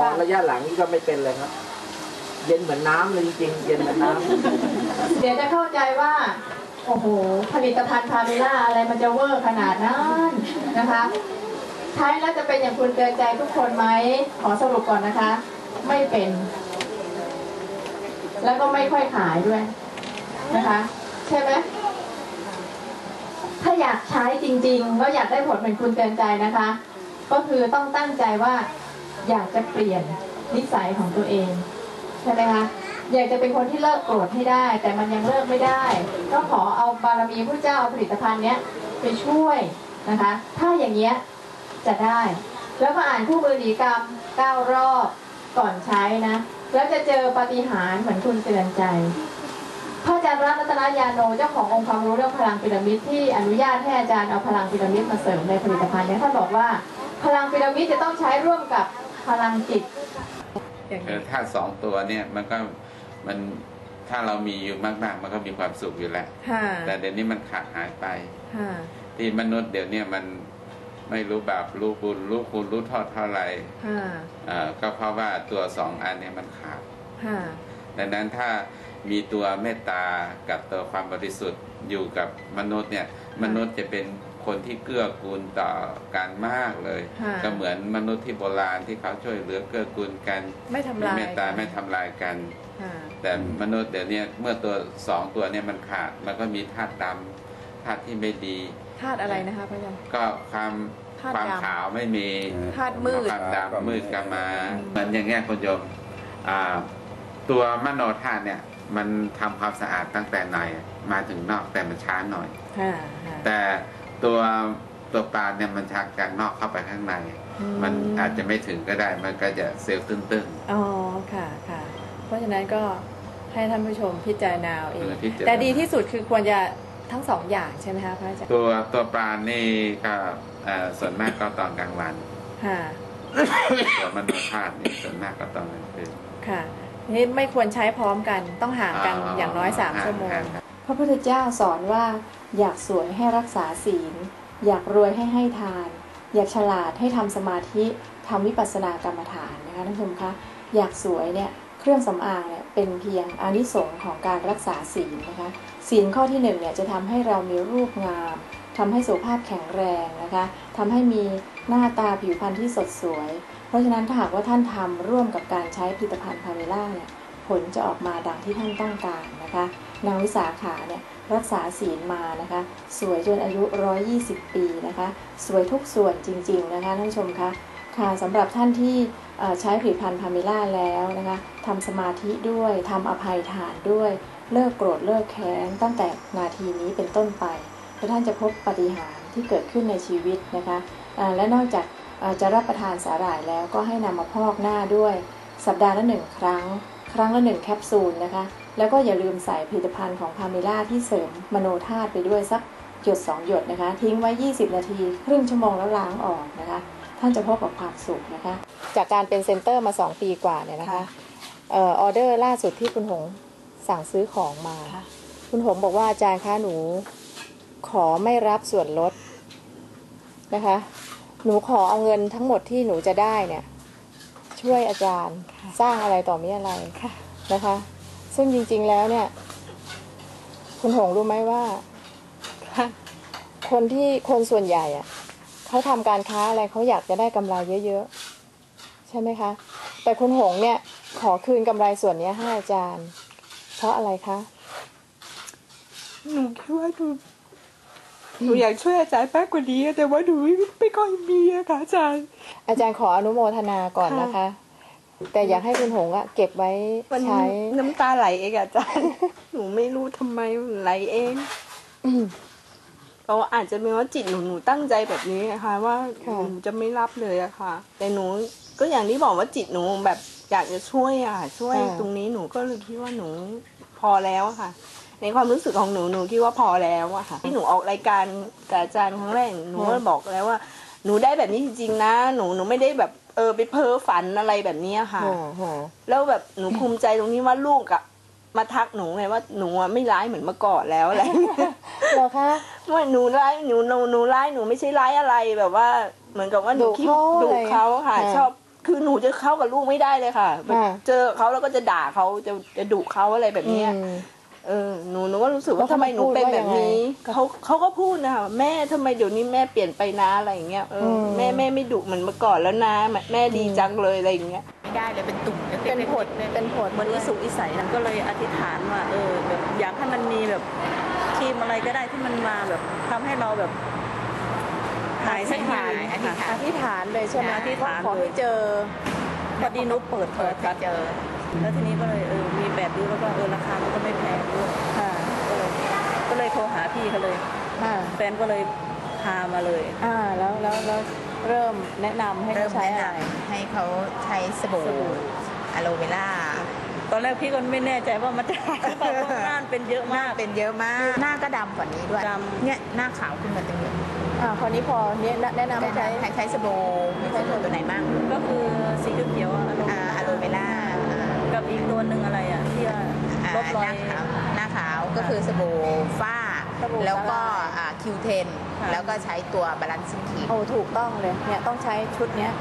พอระยะหลังนี่ก็ไม่เป็นเลยครับ เย็นเหมือนน้ำเลยจริงๆเย็นเหมือนน้ำเดี๋ยวจะเข้าใจว่า โอ้โห ผลิตภัณฑ์พาเมล่าอะไรมันจะเวอร์ขนาดนั้นนะคะใช้แล้วจะเป็นอย่างคุณเตือนใจทุกคนไหม ขอสรุปก่อนนะคะ ไม่เป็น แล้วก็ไม่ค่อยขายด้วยนะคะ ใช่ไหม ถ้าอยากใช้จริงๆก็อยากได้ผลเหมือนคุณเตือนใจนะคะ ก็คือต้องตั้งใจว่า อยากจะเปลี่ยนนิสัยของตัวเองใช่ไหมคะอยากจะเป็นคนที่เลิกโกรธให้ได้ แต่มันยังเลิกไม่ได้ ก็ขอเอาบารมีพระเจ้าเอาผลิตภัณฑ์เนี้ยไปช่วยนะคะ ถ้าอย่างเงี้ยจะได้ แล้วก็อ่านคู่มือหนีกรรมเก้ารอบก่อนใช้นะ แล้วจะเจอปฏิหารเหมือนคุณเตือนใจพระอาจารย์รัตนยาโนเจ้าขององค์ความรู้เรื่องพลังพีระมิดที่อนุญาตให้อาจารย์เอาพลังพีระมิดมาเสริมในผลิตภัณฑ์เนี่ยท่านบอกว่า พลังพีระมิดจะต้องใช้ร่วมกับ พลังจิตอย่างเอนี้อถ้าสองตัวเนี่ยมันก็มันถ้าเรามีอยู่มากๆ มันก็มีความสุขอยู่แล้วค่ะแต่เดี๋ยวนี้มันขาดหายไปค่ะที่มนุษย์เดี๋ยวเนี้มันไม่รู้บาปรู้บุญรู้คุณรู้โทอดเท่าไหร่ค่ะเอ่อก็เพราะว่าตัวสองอันเนี่ยมันขาดค่ะดังนั้นถ้ามีตัวเมตตากับตัวความบริสุทธิ์อยู่กับมนุษย์เนี่ย มนุษย์จะเป็น คนที่เกื้อกูลต่อกันมากเลยค่ะก็เหมือนมนุษย์ที่โบราณที่เขาช่วยเหลือเกื้อกูลกัน ไม่ทำมีลายเมตตาไม่ทำลายกันค่ะแต่มนุษย์เดี๋ยวนี้เมื่อตัวสองตัวเนี่ยมันขาดมันก็มีธาตุดำธาตุที่ไม่ดีธาตุอะไรนะคะพระอาจารย์ก็ความธาตุความดำขาวไม่มีธาตุมืดความดำมืดกามาเหมือนอย่างเงี้ยคุณโยมอ่าตัวมโนธาตุเนี่ยมันทำความสะอาดตั้งแต่ในมาถึงนอกแต่มันช้าหน่อยค่ะค่ะแต่ ตัวตัวปลาเนี่ยมันชักจากนอกเข้าไปข้างใน มันอาจจะไม่ถึงก็ได้ มันก็จะเซลล์ตึ้งอ๋อ ค่ะค่ะ เพราะฉะนั้นก็ให้ท่านผู้ชมพิจารณาเอาเองเออพิจารณาแต่ดีที่สุดคือควรจะทั้งสองอย่างใช่ไหมคะพระอาจารย์ๆตัวตัวปลานี่ก็เอ่อส่วนมากก็ตอนกลางวันค่ะตัวมโนธาตุนี่ส่วนมากก็ตอนกลางคืนค่ะนี่ไม่ควรใช้พร้อมกันต้องห่างกันอย่างน้อยสามชั่วโมงห่างกัน พระพุทธเจ้าสอนว่า อยากสวยให้รักษาศีล อยากรวยให้ให้ทาน อยากฉลาดให้ทำสมาธิทำวิปัสสนากรรมฐานนะคะท่านผู้ชมคะอยากสวยเนี่ยเครื่องสำอางเนี่ยเป็นเพียงอนิสงส์ของการรักษาศีลนะคะศีลข้อที่หนึ่งเนี่ยจะทำให้เรามีรูปงามทำให้สุขภาพแข็งแรงนะคะทำให้มีหน้าตาผิวพรรณที่สดสวย เพราะฉะนั้นถ้าหากว่าท่านทำร่วมกับการใช้ผลิตภัณฑ์พาเมล่าเนี่ยผลจะออกมาดังที่ท่านต้องการนะคะ นางวิสาขาเนี่ยรักษาศีลมานะคะ สวยจนอายุ 120 ปีนะคะ สวยทุกส่วนจริงๆนะคะท่านชมคะค่ะสำหรับท่านที่ใช้ผลิตภัณฑ์พาเมล่าแล้วนะคะทำสมาธิด้วยทำอภัยทานด้วย เลิกโกรธเลิกแค้นตั้งแต่นาทีนี้เป็นต้นไปแล้วท่านจะพบปาฏิหารย์ที่เกิดขึ้นในชีวิตนะคะและนอกจากจะรับประทานสาหร่ายแล้วก็ให้นำมาพอกหน้าด้วย สัปดาห์ละหนึ่งครั้ง ครั้งละหนึ่งแคปซูลนะคะ แล้วก็อย่าลืมใส่ผลิตภัณฑ์ของพาเมล่าที่เสริมมโนธาตุไปด้วยสักหยด2หยดนะคะ ทิ้งไว้ 20 นาที ครึ่งชั่วโมงแล้วล้างออกนะคะ ท่านจะพบกับความสุขนะคะ จากการเป็นเซ็นเตอร์มา 2 ปีกว่าเนี่ยนะคะเออออเดอร์ล่าสุดที่คุณหงสั่งซื้อของมา คุณหงบอกว่าอาจารย์คะหนู ขอไม่รับส่วนลดนะคะ หนูขอเอาเงินทั้งหมดที่หนูจะได้เนี่ย ช่วยอาจารย์สร้างอะไรต่อมีอะไรนะคะ ซึ่งจริง ๆ แล้วเนี่ย คุณหงรู้ไหมว่า คนที่คนส่วนใหญ่อะเขาทำการค้าอะไรเขาอยากจะได้กำไรเยอะ ๆ ใช่ไหมคะ แต่คุณหงเนี่ยขอคืนกำไรส่วนเนี้ยให้อาจารย์ เพราะอะไรคะหนูคิดว่าหนูหนูอยากช่วยอาจารย์มากกว่านี้แต่ว่าหนูไม่ไม่ค่อยมีอะค่ะอาจารย์ อาจารย์ขออนุโมทนาก่อนนะคะ แต่อยากให้คุณหงอะเก็บไว้มันใช้น้ำตาไหลเองอะอาจารย์ หนูไม่รู้ทำไมมันไหลเองอืมเพราะว่าอาจจะเป็นว่าจิตหนูหนูตั้งใจแบบนี้นะคะ ว่าค่ะหนูจะไม่รับเลยอะค่ะ แต่หนูก็อย่างที่บอกว่าจิตหนูแบบอยากจะช่วยอะช่วยตรงนี้หนูก็เลยคิดว่าหนูพอแล้วอะค่ะ ในความรู้สึกของหนูหนูคิดว่าพอแล้วอะค่ะ ที่หนูออกรายการกับอาจารย์ครั้งแรกหนูก็บอกแล้วว่า หนูได้แบบนี้จริงๆนะ หนูหนูไม่ได้แบบ เออไปเพ้อฝันอะไรแบบนี้ค่ะโอ้โหแล้วแบบหนูภูมิใจตรงนี้ว่าลูกอะมาทักหนูไงว่าหนูอะไม่ร้ายเหมือนเมื่อก่อนแล้วอะไรอย่างเงี้ยเหรอคะว่าหนูร้ายหนูหนูหนูร้ายหนูไม่ใช่ร้ายอะไรแบบว่า เหมือนกับว่าหนูดุคิดเขาดุอะไรเขาค่ะอ่าชอบคือหนูจะเข้ากับลูกไม่ได้เลยค่ะแบบอ่าเจอเขาแล้วก็จะด่าเขาจะจะดุเขาอะไรแบบเนี้ยอืมเออหนูหนูก็ รู้สึกแล้ว่าวเขาทำไมหนูเป็นพูดว่าแบยับงไงนี้เขาเขาก็พูดนะคะแม่ทำไมเดี๋ยวนี้แม่เปลี่ยนไปนะอะไรอย่างเงี้ยเอออมแม่แม่ไม่ดุเหมือนเมื่อก่อนแล้วนะแม่แม่ดีจังเลยอะไรอย่างเงี้ยไม่ได้เลยเป็นตุ่มล็กๆเป็นผดล็กๆเป็นผดเหมือนอิสุกอิสัยนะก็เลยอธิษฐานว่าเออแบบอยากให้มันมีแบบครีมอะไรก็ได้ที่มันมาแบบทำให้เราแบบหายสักทีอธิษฐานอธิษฐานเลยใช่ไหมอธิษฐานว่ขอให้เจอพอดีนุ๊กเปิดเปิดเจอแล้วทีนี้ก็เลยเออมีแบบดูแล้วก็เออราคามันก็ไม่แพงด้วย ค่ะ ก็เลยก็เลย โทรหาพี่เขาเลยค่ะแฟนก็เลยพามาเลยอ่าแล้วแล้วแล้วเริ่มแนะนำให้เริ่เขามใช้แนะอะไรนำให้เขาใช้สบู่สบู่อะโลเวล่าตอนแรกพี่ก็ไม่แน่ใจว่ามันจะหายหรือเปล่าเพราะหน้าเป็นเยอะหน้ามาก เป็นเยอะมาก หน้าก็ดำกว่านี้ด้วย ดำ เนี่ยหน้าขาวขึ้นมาตั้งเยอะอ่าคราวนี้พอเนี้ยแนะนำให้ใช้ ใช้ใช้สบู่มีสบู่ตัวไหนบ้างก็คือสีเขียวๆอะอ่าอะโลเวล่าอ่ากับอีกตัวหนึ่งอะไรอะที่ว่าอ่าลบรอหยน้าขาวหน้าขาว ก็คือสบู่ฝ้า สบู่แล้วก็ละลายอ่าคิวเทนค่ะแล้วก็ใช้ตัวบาลานซิ่งครีมโอ้ถูกต้องเลยเนี่ยต้องใช้ชุดเนี้ย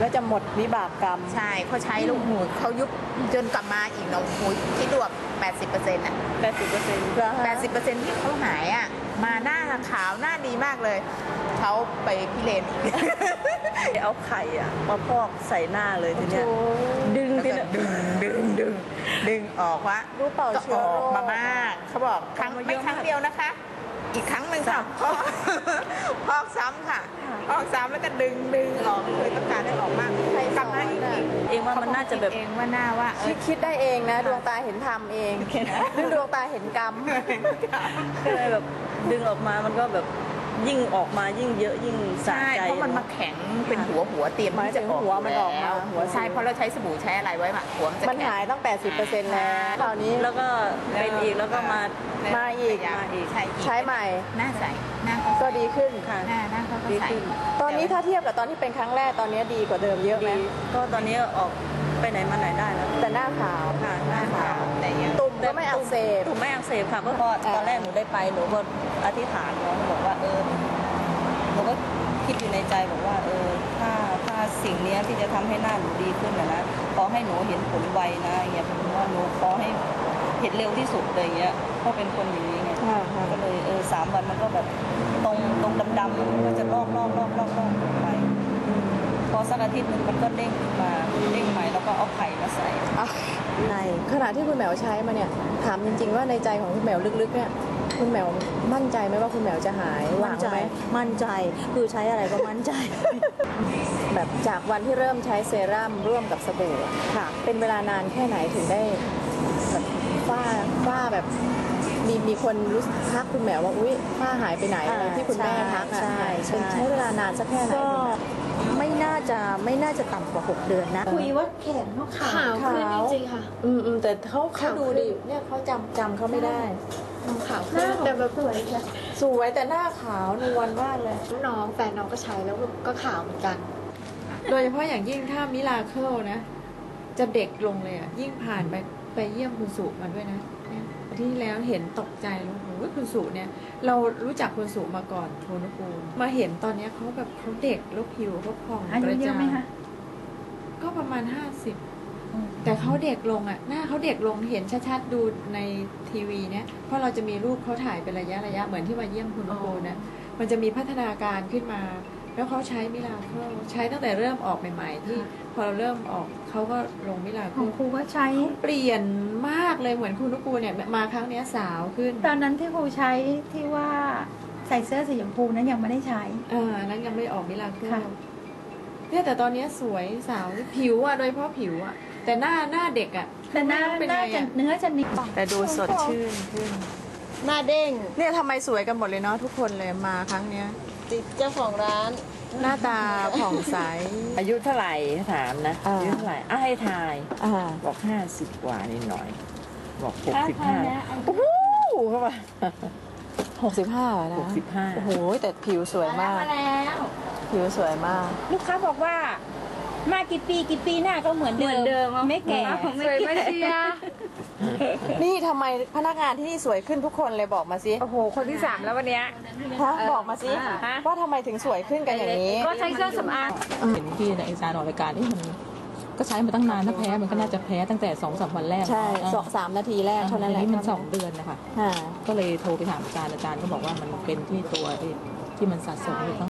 แล้วจะหมดวิบากกรรม ใช่เขาใช้ลูกหูเขายุบจนกลับมาอีกเนาะหูคิดดูแบบ80%อะแปดสิบเปอร์เซ็นต์80%ที่เขาหายอะ มาหน้าขาวหน้าดีมากเลย เขาไปพิเรนเอาไข่อะมาพอกใส่หน้าเลยทีเนี้ย ดึงแล้วทีก็เนี้ย ดึงดึงดึงดึงออกว่ารู้เปล่าก็เชื้อออโรกคมามาก เขาบอกครั้งออกมาเยไม่อะครั้งมากเดียวนะคะ อีกครั้งหนึ่งค่ะพอกพอกซ้ำค่ะ พอกซ้ำแล้วก็ดึงดึงออกเลยต้องการให้ออกมากใครสอนกลับมาอีกน่ะอีกเองว่ามันน่าจะแบบ เองว่าหน้าว่าเอคิอ ดคิดได้เองนะ ดวงตาเห็นธรรมเองนึกดวงตาเห็นกรรม ก็เลยแบบดึงออกมามันก็แบบ ยิ่งออกมายิ่งเยอะยิ่งสะใช่ใจ เพราะมันมาแข็งเป็นหัวหัวเตรียมหมายที่ถึจะงออกหัวมันออกมาแล้วหัว ใช่เพราะเราใช้สบู่ใช้อะไรไว้อะหัวมันจะมันแข็งหายตั้ง 80%แล้วคราวนี้ แล้วก็เป็นอีกแล้วก็มา มาอีก มาอีก ใช้อีกใช้ใหม่หน้าใสหน้าเขาก็ดีขึ้นค่ะ หน้าหน้าเขาก็ดีใสขึ้น ตอนนี้ถ้าเทียบกับตอนที่เป็นครั้งแรกตอนนี้ดีกว่าเดิมเยอะไหมดีก็ตอนนี้ออกไปไหนมาไหนได้แล้วแต่หน้าขาวค่ะหน้าขาว แต่ยังตุ่ม ก็ไม่อักเสบถูกไม่อักเสบค่ะเพราะพออ่าตอนแรกหนูได้ไปหนูก็อธิษฐานเนาะบอกว่าเออหนูก็คิดอยู่ในใจบอกว่าเออถ้าถ้าสิ่งเนี้ยที่จะทำให้หน้าหนูดีขึ้นนะนะขอให้หนูเห็นผลไวนะอย่างเงี้ยผมว่าหนูขอให้เห็นเร็วที่สุดเลยอย่างเงี้ยเพราะเป็นคนอย่างนี้ไงค่ะค่ะก็เลยเออสามวันมันก็แบบตรงตรงดำๆมันก็จะลอกลอกลอกลอกลอกไป พอสักอาทิตย์หนึ่งมันก็เด้งขึ้นมาเด้งใหม่แล้วก็เอาไข่มาใส่อะในขณะที่คุณแหมวใช้มาเนี่ยถามจริง ๆ ว่าในใจของคุณแหมวลึกๆเนี่ยคุณแหมวมั่นใจไหมว่าคุณแหมวจะหายหวัมั่งนใจไหมมั่นใจคือใช้อะไรก็มั่นใจแบบจากวันที่เริ่มใช้เซรั่มร่วมกับสบู่อะค่ะ เป็นเวลานานแค่ไหนถึงได้แบบฝ้าฝ้าแบบมีมีคนรู้สึกทักคุณแหมวว่าอุ้ยฝ้าหายไปไหนอะไรอ่าที่คุณแม่ทักอะใช่ใช่เป็นใช้เวลานานสักแค่ไหนก็ ไม่น่าจะไม่น่าจะต่ำกว่า 6 เดือนนะ คุยว่าแขนเขาขาวขึ้นจริงๆค่ะ อืมอืมแต่เขาเขาขาวดูขึ้นดิเนี่ยเขาจำจำเขาไม่ได้ขาวขึ้นแต่แบบสวยค่ะสวยแต่หน้าขาวนวลมากเลยน้องแฟนน้องก็ใช้แล้วก็ขาวเหมือนกัน โดยเฉพาะอย่างยิ่งถ้ามิลาเคิลนะ จะเด็กลงเลยอะยิ่งผ่านไปไปเยี่ยมคุณสุมาด้วยนะเนี่ยอา ที่แล้วเห็นตกใจแล้วโอ้โหคุณสุเนี่ย เรารู้จักคุณสุมาก่อนโทนุกูลมาเห็นตอนเนี้ยเขาแบบเขาเด็กแล้วผิวเขาผ่องอายุเยอะไหมกรคะจ่างก็ประมาณห้าสิบแต่เขาเด็กลงอะ หน้าเขาเด็กลงเห็นชัดๆดูในทีวีเนี่ยเพราะเราจะมีรูปเขาถ่ายเป็นระยะระยะเหมือนที่มาเยี่ยมคุณนุกูลนะมันจะมีพัฒนาการขึ้นมา แล้วเขาใช้มิลาเคิลใช้ตั้งแต่เริ่มออกใหม่ๆ ที่พอเราเริ่มออกเขาก็ลงมิลาขเคิองลครูก็ใช้เปลี่ยนมากเลยเหมือนคุณนุกูลเนี่ยมาครั้งเนี้ยสาวขึ้น ตอนนั้นที่ครูใช้ที่ว่าใส่เสื้อสีชมพูนั้นยังไม่ได้ใช้เอออันนั้นยังไม่ออกมิลาเคิลค่ะเนี่ยแต่ตอนเนี้ยสวยสาวผิวอะโดยเฉพาะผิวอะ แต่หน้าหน้าเด็กอะแต่หน้าเป็นหน้าไงจะอะเนื้อจะนิ่มแต่ดูสดชื่นขึ้นหน้าเด้งเนี่ยทำไมสวยกันหมดเลยเนาะทุกคนเลยมาครั้งเนี้ย ติดเจ้าของร้าน หน้าตาผ่องใส อายุเท่าไหร่ถามนะอ่า อายุเท่าไหร่อ้าวให้ทาย อ่าบอกห้าสิบกว่านิดหน่อย บอกหกสิบห้าโอ้โหเข้ามาหกสิบห้านะหกสิบห้าโอ้โหแต่ผิวสวยมากผิวสวยมาก ลูกค้าบอกว่า มากี่ปีกี่ปีหน้าก็เหมือนเดิม ไม่แก่สวยไหมเชียร์ นี่ทำไมพนักงานที่นี่สวยขึ้นทุกคนเลยบอกมาสิโอ้โห คนที่สามแล้ววันเนี้ย ฮะบอกมาสิฮะ ว่าทำไมถึงสวยขึ้นกันอย่างนี้ ก็ใช้เครื่องสำอาง เห็นที่ในจานออกรายการนี่มันก็ใช้มาตั้งนานถ้าแพ้มันก็น่าจะแพ้ตั้งแต่สองสามวันแรกใช่เออสองสามนาทีแรกเท่านั้นแหอัละนี้มันสองเดือนนะคะอ่าก็เลยโทรไปถามอาจารย์อาจารย์ก็บอกว่ามันเป็นที่ตัวที่ที่มันสะสมอยู่ข้าง